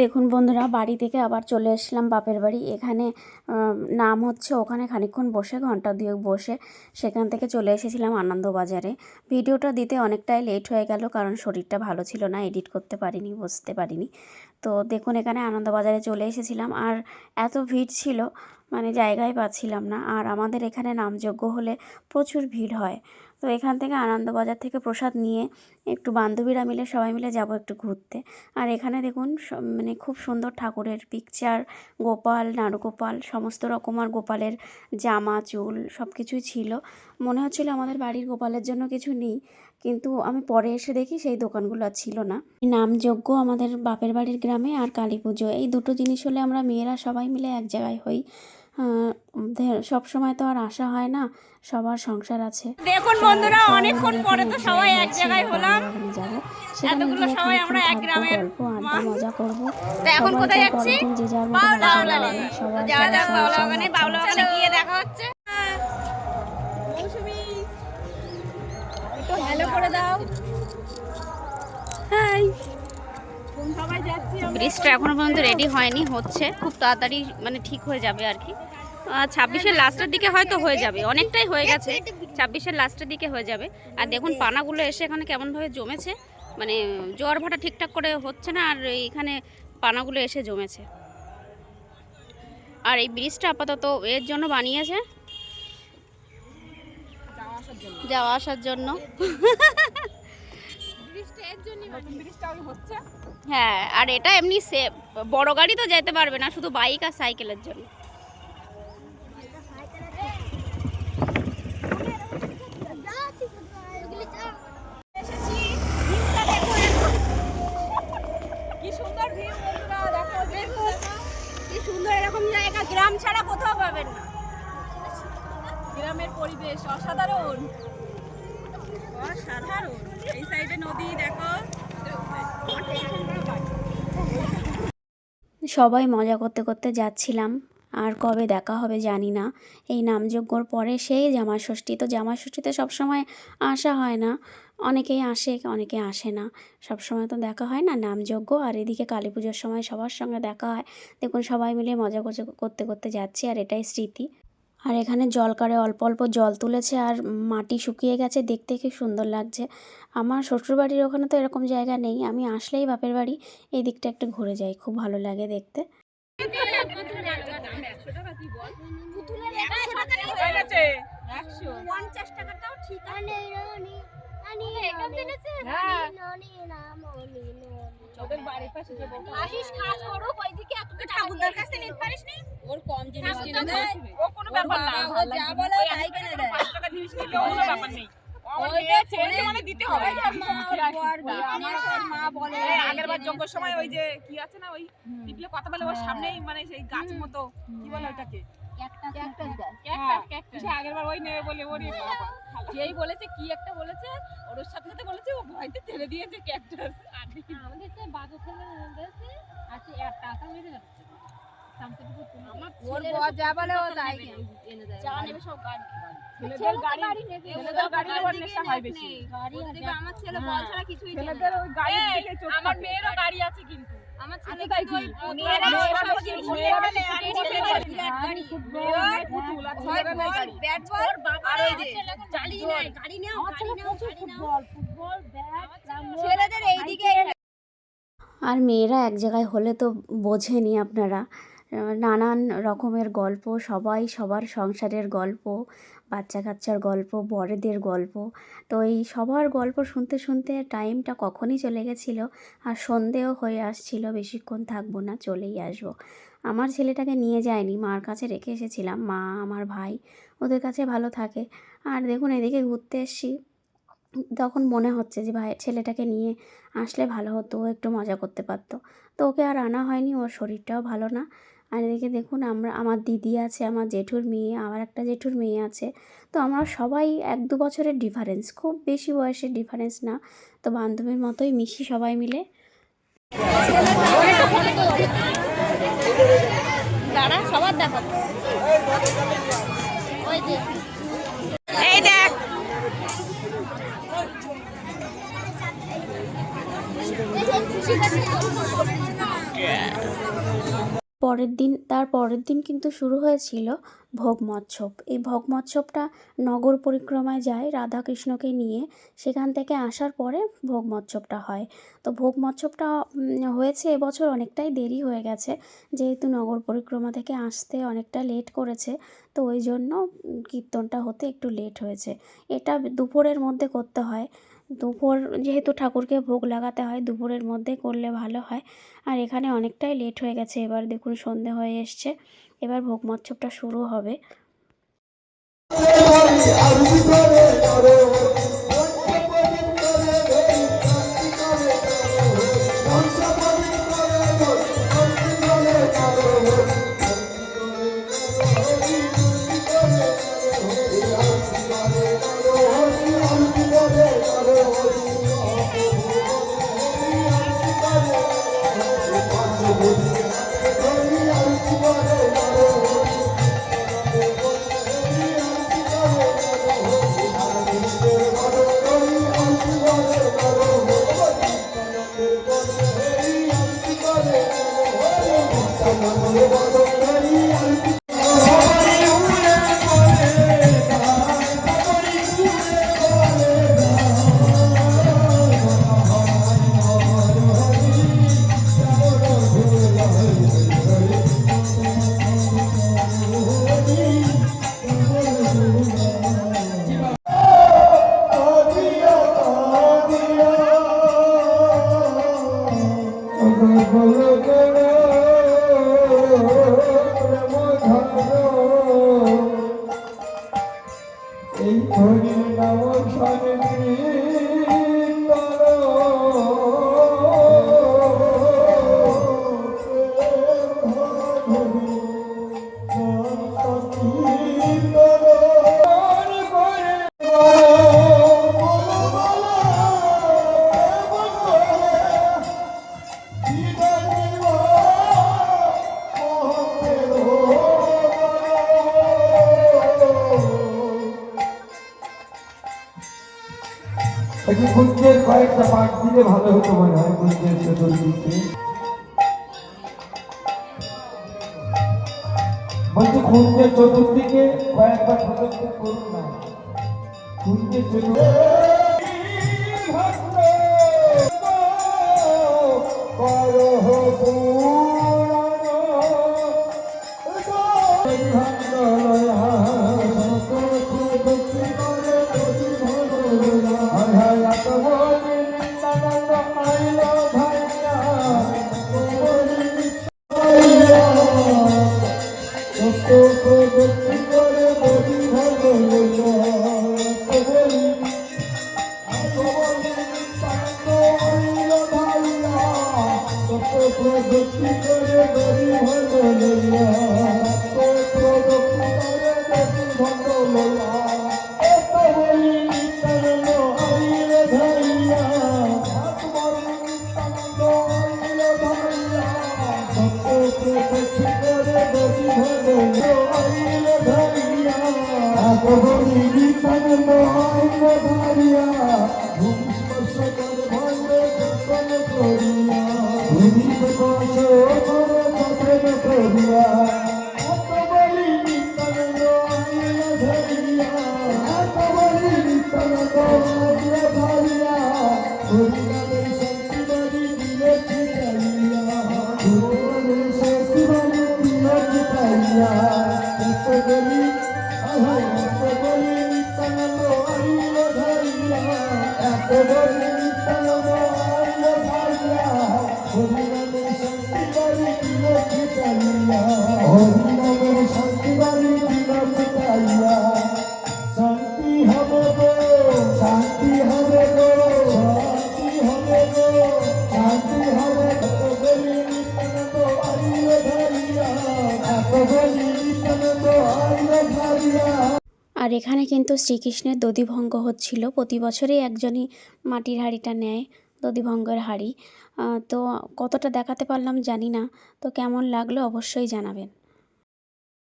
দেখুন বন্ধুরা, বাড়ি থেকে আবার চলে এসলাম বাপের বাড়ি। এখানে নাম হচ্ছে ওখানে খানিক্ষণ বসে, ঘণ্টা দুয়েক বসে। সেখান থেকে চলে এসেছিলাম আনন্দবাজারে। ভিডিওটা দিতে অনেকটাই লেট হয়ে গেল, কারণ শরীরটা ভালো ছিল না, এডিট করতে পারিনি বসতে পারিনি। তো দেখুন, এখানে আনন্দবাজারে চলে এসেছিলাম। আর এত ভিড় ছিল মানে জায়গায় পাচ্ছিলাম না। আর আমাদের এখানে নামযজ্ঞ হলে প্রচুর ভিড় হয়। তো এখান থেকে আনন্দবাজার থেকে প্রসাদ নিয়ে একটু বান্ধবীরা মিলে, সবাই মিলে যাব একটু ঘুরতে। আর এখানে দেখুন মানে খুব সুন্দর ঠাকুরের পিকচার গোপাল নাড়ুগোপাল সমস্ত রকম আর গোপালের জামা, চুল সব কিছুই ছিল। মনে হচ্ছিল আমাদের বাড়ির গোপালের জন্য কিছু নেই, কিন্তু আমি পরে এসে দেখি সেই দোকানগুলো আর ছিল না। নামযজ্ঞ আমাদের বাপের বাড়ির গ্রামে আর কালী পুজো, এই দুটো জিনিস হলে আমরা মেয়েরা সবাই মিলে এক জায়গায় হই। সব সময় তো আর আসা হয় না সবার সংসার আছে। দেখুন বন্ধুরা অনেকক্ষণ পরে তো সবাই এক জায়গায় হলাম। যাব। সেখানে এতগুলো সবাই আমরা এক গ্রামের গল্প আড্ডা মজা করব। তো এখন কোথায় যাচ্ছি? যে যার মতো বাউলা বাসা বাউলা গিয়ে দেখা হচ্ছে। একটু ভালো করে দাও। হাই। ব্রিজটা এখনও পর্যন্ত রেডি হয়নি, হচ্ছে। খুব তাড়াতাড়ি মানে ঠিক হয়ে যাবে আর কি। ছাব্বিশের লাস্টের দিকে হয়তো হয়ে যাবে, অনেকটাই হয়ে গেছে। ছাব্বিশের লাস্টের দিকে হয়ে যাবে। আর দেখুন, পানাগুলো এসে এখানে কেমনভাবে জমেছে। মানে জোয়ার ভাটা ঠিকঠাক করে হচ্ছে না, আর এইখানে পানাগুলো এসে জমেছে। আর এই ব্রিজটা আপাতত এর জন্য বানিয়েছে। যাওয়া আসার জন্য। হ্যাঁ আর এটা এমনি সে বড় গাড়ি তো যেতে পারবে না শুধু বাইক আর সাইকেলের জন্য। সবাই মজা করতে করতে যাচ্ছিলাম। আর কবে দেখা হবে জানি না। এই নামযজ্ঞর পরে সেই জামাষষ্ঠী। তো জামাষষ্ঠীতে সবসময় আসা হয় না। অনেকেই আসে, অনেকে আসে না। সব সময় তো দেখা হয় না নামযজ্ঞ। আর এদিকে কালী পুজোর সময় সবার সঙ্গে দেখা হয়। দেখুন, সবাই মিলে মজা করতে করতে যাচ্ছি। আর এটাই স্মৃতি। আর এখানে জলকারে অল্প অল্প জল তুলেছে আর মাটি শুকিয়ে গেছে। দেখতে কি সুন্দর লাগছে। আমার শ্বশুরবাড়ির ওখানে তো এরকম জায়গা নেই। আমি আসলেই বাপের বাড়ি। এই দিকটা একটু ঘুরে যাই। খুব ভালো লাগে দেখতে। ওর কম জিনিস কিনে দেয়। ও কোনো ব্যাপার না। ও যা বলে তাই কিনে দেয় পাঁচ টাকা জিনিস নিলে কোনো ব্যাপার নেই। মানে দিতে হবে। মা বলে আগের বার যজ্ঞের সময় ওই যে কি আছে না ওই টিপলে কথা বলে ওর সামনেই মানে সেই গাছ মতো কি বলে ওটাকে আগের বার ওই নেবে বলে ওরে বাবা। যেই বলেছে কি একটা বলেছে ওর সাথে সাথে বলেছে ও ভয়তে ছেড়ে দিয়েছে ক্যাকটাস আমাদের তো বাজে ছেলে গেছে আছে এক টাকা মেরে যাচ্ছে। আমার মেয়েরও গাড়ি আছে কিন্তু। আমার ছেলে তাই কি? মেয়েরা ব্যাট, আর বল, গাড়ি ব্যাট বল, আর ওই যে চালিয়ে নেয়, গাড়ি নাও, গাড়ি নাও, গাড়ি নাও। ফুটবল ফুটবল ব্যাট ছেলেদের এইদিকে আর মেয়েরা এক জায়গায় হলে তো বোঝেনি আপনারা নানান রকমের গল্প, সবাই সবার সংসারের গল্প বাচ্চা কাচ্চার গল্প, বড়দের গল্প। তো এই সবার গল্প শুনতে শুনতে টাইমটা কখনই চলে গেছিল আর সন্ধেও হয়ে আসছিল, বেশিক্ষণ থাকব না, চলেই আসব। আমার ছেলেটাকে নিয়ে যায়নি, মার কাছে রেখে এসেছিলাম, মা, আমার ভাই, ওদের কাছে ভালো থাকে। আর দেখুন, এদিকে ঘুরতে এসছি, তখন মনে হচ্ছে যে, ভাই, ছেলেটাকে নিয়ে আসলে ভালো হতো একটু মজা করতে পারতো। তো ওকে আর আনা হয়নি, ওর শরীরটাও ভালো না। আর এদিকে দেখুন আমরা আমার দিদি আছে আমার জেঠুর মেয়ে আমার একটা জেঠুর মেয়ে আছে। তো আমরা সবাই এক দু বছরের ডিফারেন্স খুব বেশি বয়সের ডিফারেন্স না। তো বান্ধবীর মতোই মিশি সবাই মিলে। দাঁড়া সবার দেখো। এই দেখ। খুশি পরের দিন, তার পরের দিন কিন্তু শুরু হয়েছিল ভোগ মৎসব। এই ভোগ মৎসবটা নগর পরিক্রমায় যায় রাধাকৃষ্ণকে নিয়ে। সেখান থেকে আসার পরে ভোগ মৎসবটা হয়। তো ভোগ মৎসবটা হয়েছে এবছর অনেকটাই দেরি হয়ে গেছে। যেহেতু নগর পরিক্রমা থেকে আসতে অনেকটা লেট করেছে, তো ওই জন্য কীর্তনটা হতে একটু লেট হয়েছে। এটা দুপুরের মধ্যে করতে হয়। দুপুর যেহেতু ঠাকুরকে ভোগ লাগাতে হয়, দুপুরের মধ্যে করলে ভালো হয়। আর এখানে অনেকটাই লেট হয়ে গেছে, এবার দেখুন সন্ধে হয়ে এসছে, এবার ভোগ মৎসবটা শুরু হবে। এই একটু গুঞ্জের কয়েকটা পাঠ দিলে ভালো হতো মনে হয় গুঞ্জের চতুর্দিকে বলছি কুঞ্জের চতুর্দিকে কয়েকবার প্রদর্শন করুন না। শান্তি হবে গো শান্তি হবে গো শান্তি হবে গো শান্তি হবে গো বলি নিত্যানন্দ আইলে ধরিয়া এত আর এখানে কিন্তু শ্রীকৃষ্ণের দধিভঙ্গ হচ্ছিল। প্রতি বছরই একজনই মাটির হাঁড়িটা নেয়। দধিভঙ্গের হাঁড়ি। তো কতটা দেখাতে পারলাম জানি না। তো কেমন লাগল অবশ্যই জানাবেন।